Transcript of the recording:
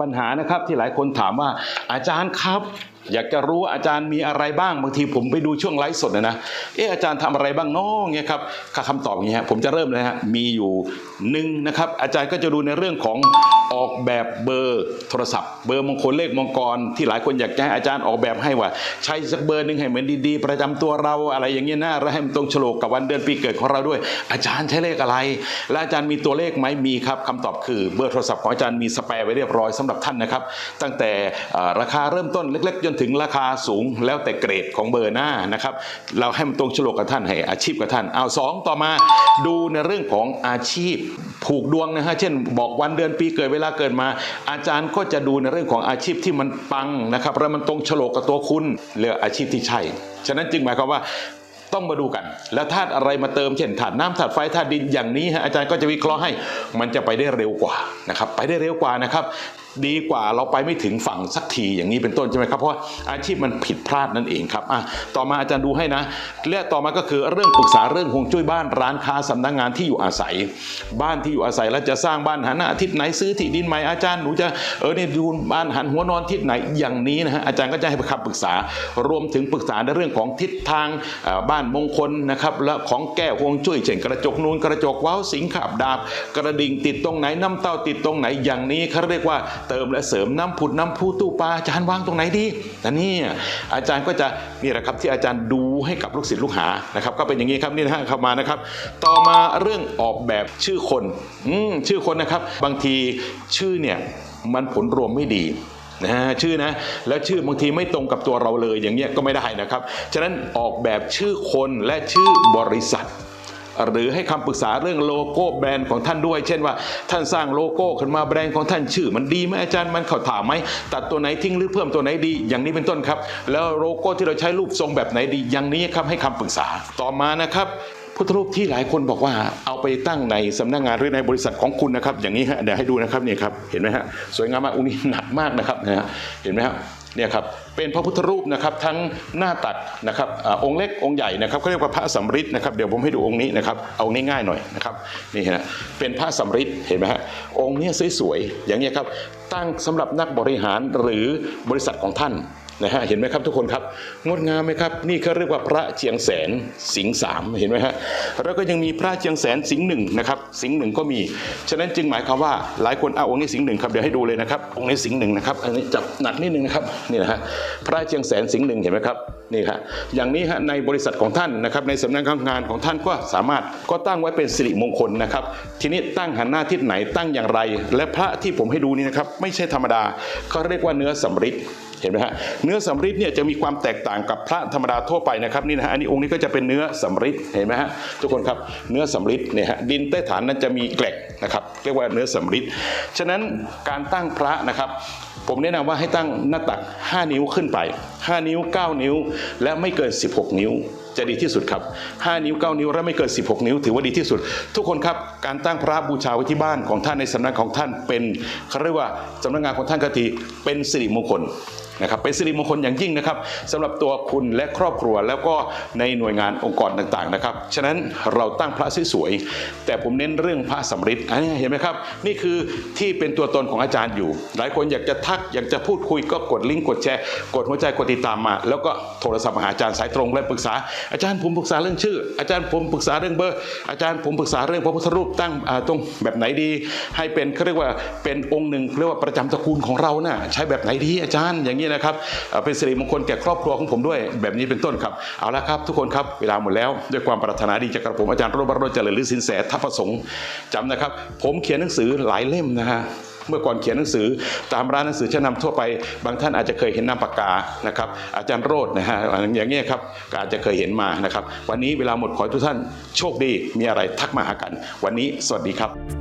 ปัญหานะครับ ที่หลายคนถามว่าอาจารย์ครับอยากจะรู้อาจารย์มีอะไรบ้างบางทีผมไปดูช่วงไลฟ์สดนะนะเอออาจารย์ทำอะไรบ้างน้องเนี่ยครับคำตอบอย่างนี้ฮะผมจะเริ่มเลยฮะมีอยู่หนึ่งนะครับ อาจารย์ก็จะดูในเรื่องของออกแบบเบอร์โทรศัพท์ เบอร์มงคลเลขมงกร ที่หลายคนอยากจะให้อาจารย์ออกแบบให้ว่า ใช้สักเบอร์หนึ่งให้เหมือนดีๆ ประจำตัวเราอะไรอย่างเงี้ยนะแล้วให้มันตรงฉลกกับวันเดือนปีเกิดของเราด้วย อาจารย์ใช้เลขอะไร และอาจารย์มีตัวเลขไหมมีครับคำตอบคือเบอร์โทรศัพท์ของอาจารย์มีสแปร์ไว้เรียบร้อยสำหรับท่านนะครับตั้งแต่ราคาเริ่มต้นเล็กๆจนถึงราคาสูงแล้วแต่เกรดของเบอร์หน้านะครับ เราให้มันตรงฉลกกับท่านให้อาชีพกับท่าน เอาสองต่อมาดูในเรื่องของอาชีพผูกดวงนะฮะเช่น บอกวันเดือนปีเกิดเวลาเกิดมา อาจารย์ก็จะดูในเรื่องของอาชีพที่มันปังนะครับแล้วมันตรงฉลกกับตัวคุณเลือกอาชีพที่ใช่ ฉะนั้นจึงหมายความว่าต้องมาดูกัน แล้วธาตุอะไรมาเติมเช่นธาตุน้ำธาตุไฟธาตุดินอย่างนี้ฮะอาจารย์ก็จะวิเคราะห์ให้มันจะไปได้เร็วกว่านะครับ ไปได้เร็วกว่านะครับดีกว่าเราไปไม่ถึงฝั่งสักทีอย่างนี้เป็นต้นใช่ไหมครับเพราะอาชีพมันผิดพลาดนั่นเองครับอะต่อมาอาจารย์ดูให้นะและต่อมาก็คือเรื่องปรึกษาเรื่องฮวงจุ้ยบ้านร้านค้าสำนักงานที่อยู่อาศัย บ้านที่อยู่อาศัยแล้วจะสร้างบ้านหันหน้าทิศไหนซื้อที่ดินใหม่อาจารย์หนูจะเออเนี่ยดูบ้านหันหัวนอนทิศไหนอย่างนี้นะฮะอาจารย์ก็จะให้คำปรึกษารวมถึงปรึกษาในเรื่องของทิศทางบ้านมงคลนะครับและของแก้วฮวงจุ้ยเช่นกระจกนูนกระจกว้าวสิงขาบดาบ กระดิ่งติดตรงไหนน้ำเต้าติดตรงไหนอย่างนี้เขาเรียกว่าเติมและเสริมน้ำผุดน้ำพุตู้ปลาอาจารย์วางตรงไหนดีแต่นี่อาจารย์ก็จะนี่แหละครับที่อาจารย์ดูให้กับลูกศิษย์ลูกหานะครับ ก็เป็นอย่างนี้ครับนี่นะฮะเข้ามานะครับ ต่อมาเรื่องออกแบบชื่อคนอืชื่อคนนะครับบางทีชื่อเนี่ยมันผลรวมไม่ดีนะฮะชื่อนะแล้วชื่อบางทีไม่ตรงกับตัวเราเลยอย่างเงี้ยก็ไม่ได้นะครับ ฉะนั้นออกแบบชื่อคนและชื่อบริษัท หรือให้คำปรึกษาเรื่องโลโก้แบรนด์ของท่านด้วย เช่นว่าท่านสร้างโลโก้ขึ้นมาแบรนด์ของท่านชื่อ มันดีไหมอาจารย์มันเข้าถามไหมตัดตัวไหนทิ้งหรือเพิ่มตัวไหนดี อย่างนี้เป็นต้นครับ แล้วโลโก้ที่เราใช้รูปทรงแบบไหนดี อย่างนี้ครับให้คำปรึกษาต่อมานะครับ พุทธรูปที่หลายคนบอกว่าเอาไปตั้งในสำนักงานหรือในบริษัทของคุณนะครับ อย่างนี้ฮะเดี๋ยวให้ดูนะครับเนี่ยครับเห็นไหมฮะสวยงามมากองค์นี้หนักมากนะครับนะฮะเห็นไหมครับเนี่ยครับเป็นพระพุทธรูปนะครับทั้งหน้าตักนะครับอองค์เล็กองค์ใหญ่นะครับเขาเรียกว่าพระสำริดนะครับเดี๋ยวผมให้ดูองค์นี้นะครับเอาง่ายๆหน่อยนะครับนี่ฮะเป็นพระสำริดเห็นไหมฮะองค์นี้สวยๆอย่างเงี้ยครับตั้งสำหรับนักบริหารหรือบริษัทของท่าน นะฮะเห็นไหมครับทุกคนครับงดงามไหมครับ นี่เขาเรียกว่าพระเชียงแสนสิงสามเห็นไหมฮะแล้วก็ยังมีพระเชียงแสนสิงหนึ่งนะครับสิงหนึ่งก็มีฉะนั้นจึงหมายความว่าหลายคนเอาองค์นี้สิงหนึ่งครับเดี๋ยวให้ดูเลยนะครับองค์นี้สิงหนึ่งนะครับอันนี้จับหนักนิดนึงนะครับนี่นะฮะพระเชียงแสนสิงหนึ่งเห็นไหมครับนี่ฮะอย่างนี้ฮะในบริษัทของท่านนะครับในสำนักงานของท่านก็สามารถก็ตั้งไว้เป็นสิริมงคลนะครับ ทีนี้ตั้งหันหน้าทิศไหนตั้งอย่างไร และพระที่ผมให้ดูนี่นะครับไม่ใช่ธรรมดาเขาเรียกว่าเนื้อสำริด เห็นไหมฮะเนื้อสำริดเนี่ยจะมีความแตกต่างกับพระธรรมดาทั่วไปนะครับนี่นะฮะอันนี้องค์นี้ก็จะเป็นเนื้อสำริดเห็นไหมฮะทุกคนครับเนื้อสำริดเนี่ยฮะดินใต้ฐานนั้นจะมีเกล็ดนะครับเรียกว่าเนื้อสำริดฉะนั้นการตั้งพระนะครับผมแนะนำว่าให้ตั้งหน้าตัก 5 นิ้วขึ้นไป 5 นิ้ว 9 นิ้ว และไม่เกิน 16 นิ้ว จะดีที่สุดครับ 5 นิ้ว 9 นิ้ว และไม่เกิน 16 นิ้ว ถือว่าดีที่สุด ทุกคนครับ การตั้งพระบูชาไว้ที่บ้านของท่านในสำนักของท่านเป็นเขาเรียกว่าสำนักงานของท่านกทีเป็นสิริมงคล นะครับเป็นสิริมงคลอย่างยิ่งนะครับสำหรับตัวคุณและครอบครัวแล้วก็ในหน่วยงานองค์กรต่างๆนะครับฉะนั้นเราตั้งพระสวยๆแต่ผมเน้นเรื่องพระสำริดอันนี้เห็นไหมครับ นี่คือที่เป็นตัวตนของอาจารย์อยู่ หลายคนอยากจะทักอยากจะพูดคุยก็กดลิงก์กดแชร์ กดหัวใจกดติดตามมา แล้วก็โทรศัพท์มาหาอาจารย์สายตรงและปรึกษา อาจารย์ผมปรึกษาเรื่องชื่อ อาจารย์ผมปรึกษาเรื่องเบอร์ อาจารย์ผมปรึกษาเรื่องพระพุทธรูปตั้งตรงแบบไหนดี ให้เป็นเขาเรียกว่าเป็นองค์หนึ่งเรียกว่าประจำตระกูลของเราน่ะใช้แบบไหนดีอาจารย์อย่างนี้นะครับเป็นสิริมงคลแก่ครอบครัวของผมด้วย แบบนี้เป็นต้นครับ เอาละครับ ทุกคนครับเวลาหมดแล้ว ด้วยความปรารถนาดีจากกระผมอาจารย์โรบรโรจเจริญหรือสินแสทัพประสงค์จำนะครับ ผมเขียนหนังสือหลายเล่มนะฮะเมื่อก่อนเขียนหนังสือตามร้านหนังสือชั้นนำทั่วไป บางท่านอาจจะเคยเห็นนามปากกานะครับ อาจารย์โรดนะฮะอย่างเงี้ยครับก็อาจจะเคยเห็นมานะครับ วันนี้เวลาหมดขอทุกท่านโชคดีมีอะไรทักมาหากัน วันนี้สวัสดีครับ